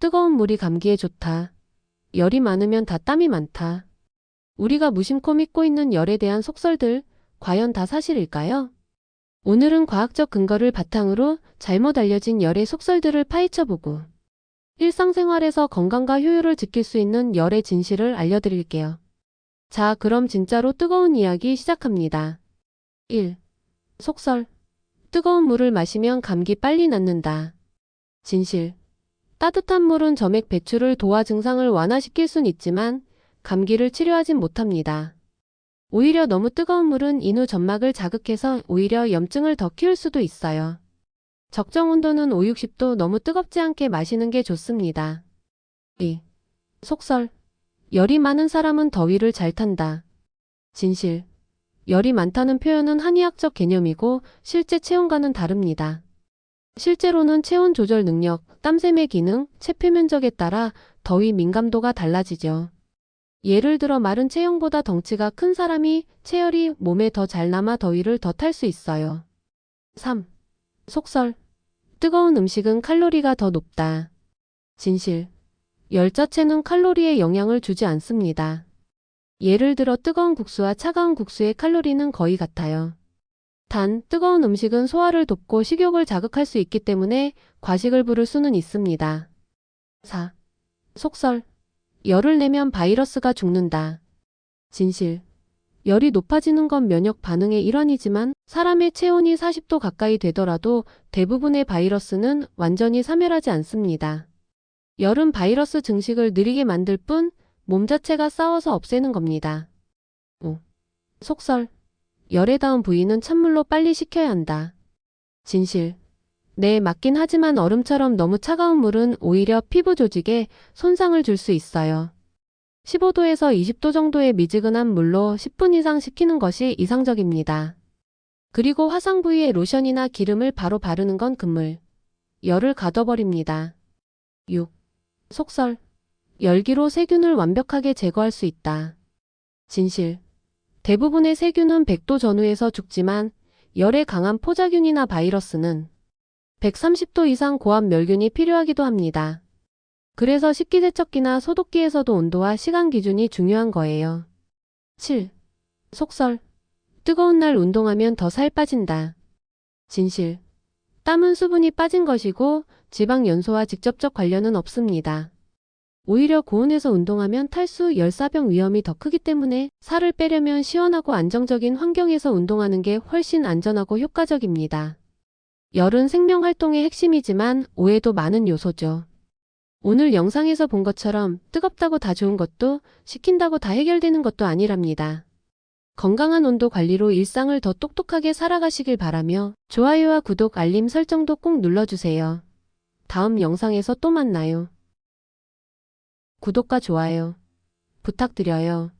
뜨거운 물이 감기에 좋다. 열이 많으면 다 땀이 많다. 우리가 무심코 믿고 있는 열에 대한 속설들, 과연 다 사실일까요? 오늘은 과학적 근거를 바탕으로 잘못 알려진 열의 속설들을 파헤쳐보고 일상생활에서 건강과 효율을 지킬 수 있는 열의 진실을 알려드릴게요. 자, 그럼 진짜로 뜨거운 이야기 시작합니다. 1. 속설. 뜨거운 물을 마시면 감기 빨리 낫는다. 진실. 따뜻한 물은 점액 배출을 도와 증상을 완화시킬 순 있지만 감기를 치료하진 못합니다. 오히려 너무 뜨거운 물은 인후 점막을 자극해서 오히려 염증을 더 키울 수도 있어요. 적정 온도는 5, 60도 너무 뜨겁지 않게 마시는 게 좋습니다. 2. 속설. 열이 많은 사람은 더위를 잘 탄다. 진실. 열이 많다는 표현은 한의학적 개념이고 실제 체온과는 다릅니다. 실제로는 체온 조절 능력, 땀샘의 기능, 체표 면적에 따라 더위 민감도가 달라지죠. 예를 들어 마른 체형보다 덩치가 큰 사람이 체열이 몸에 더 잘 남아 더위를 더 탈 수 있어요. 3. 속설. 뜨거운 음식은 칼로리가 더 높다. 진실. 열 자체는 칼로리에 영향을 주지 않습니다. 예를 들어 뜨거운 국수와 차가운 국수의 칼로리는 거의 같아요. 단, 뜨거운 음식은 소화를 돕고 식욕을 자극할 수 있기 때문에 과식을 부를 수는 있습니다. 4. 속설. 열을 내면 바이러스가 죽는다. 진실. 열이 높아지는 건 면역 반응의 일환이지만 사람의 체온이 40도 가까이 되더라도 대부분의 바이러스는 완전히 사멸하지 않습니다. 열은 바이러스 증식을 느리게 만들 뿐 몸 자체가 싸워서 없애는 겁니다. 5. 속설. 열에 닿은 부위는 찬물로 빨리 식혀야 한다. 진실. 네, 맞긴 하지만 얼음처럼 너무 차가운 물은 오히려 피부 조직에 손상을 줄 수 있어요. 15도에서 20도 정도의 미지근한 물로 10분 이상 식히는 것이 이상적입니다. 그리고 화상 부위에 로션이나 기름을 바로 바르는 건 금물. 열을 가둬버립니다. 6. 속설. 열기로 세균을 완벽하게 제거할 수 있다. 진실. 대부분의 세균은 100도 전후에서 죽지만 열에 강한 포자균이나 바이러스는 130도 이상 고압 멸균이 필요하기도 합니다. 그래서 식기세척기나 소독기에서도 온도와 시간 기준이 중요한 거예요. 7. 속설. 뜨거운 날 운동하면 더 살 빠진다. 진실. 땀은 수분이 빠진 것이고 지방 연소와 직접적 관련은 없습니다. 오히려 고온에서 운동하면 탈수, 열사병 위험이 더 크기 때문에 살을 빼려면 시원하고 안정적인 환경에서 운동하는 게 훨씬 안전하고 효과적입니다. 열은 생명 활동의 핵심이지만 오해도 많은 요소죠. 오늘 영상에서 본 것처럼 뜨겁다고 다 좋은 것도 식힌다고 다 해결되는 것도 아니랍니다. 건강한 온도 관리로 일상을 더 똑똑하게 살아가시길 바라며 좋아요와 구독, 알림 설정도 꼭 눌러주세요. 다음 영상에서 또 만나요. 구독과 좋아요 부탁드려요.